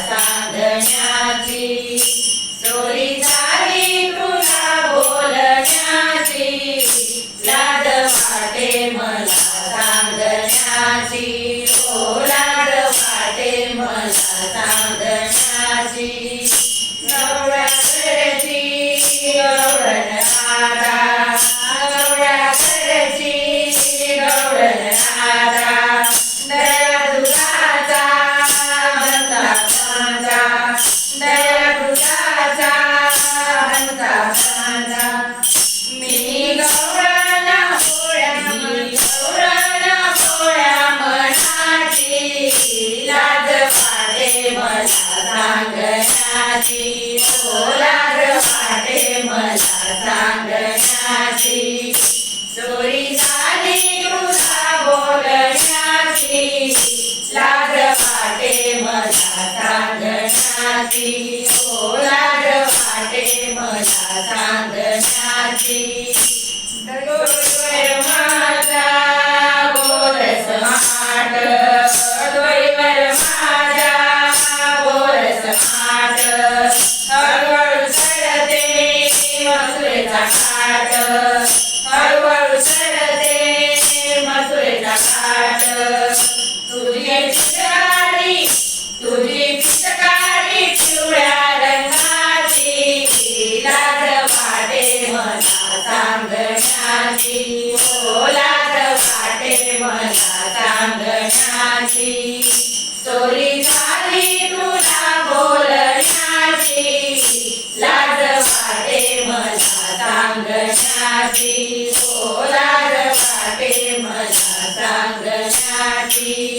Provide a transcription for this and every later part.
सांगण्याची लाड वाटे मला सांगण्याची. हो, लाड वाटे मला सांगण्याची. ओ लाज वाटे मला सांगण्याची चोरी झाली तुझा बोलण्याची लाज वाटे मला सांगण्याची ओ वाटे मला सांगण्याची मथुरेचा घाट हळूहळू चढते मथुरेचा घाट. तुझी पिचकारी तुझी पिचकारी पिवळ्या रंगाची लाज वाटे मला सांगण्याची. ओ लाज वाटे मला सांगण्याची. सांगण्याची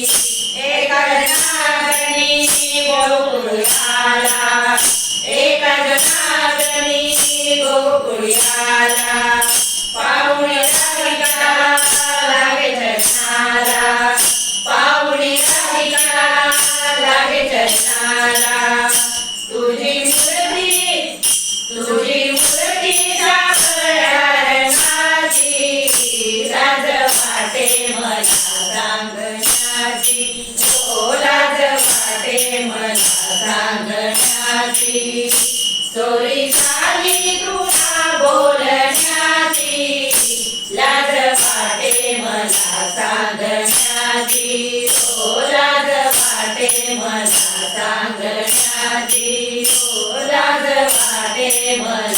वाटे मला सांगण्याची ओ लाज वाटे मला सांगण्याची चोरी झाली तुला बोलण्याची लाज वाटे मला सांगण्याची लाज वाटे मला सांगण्याची लाज वाटे मला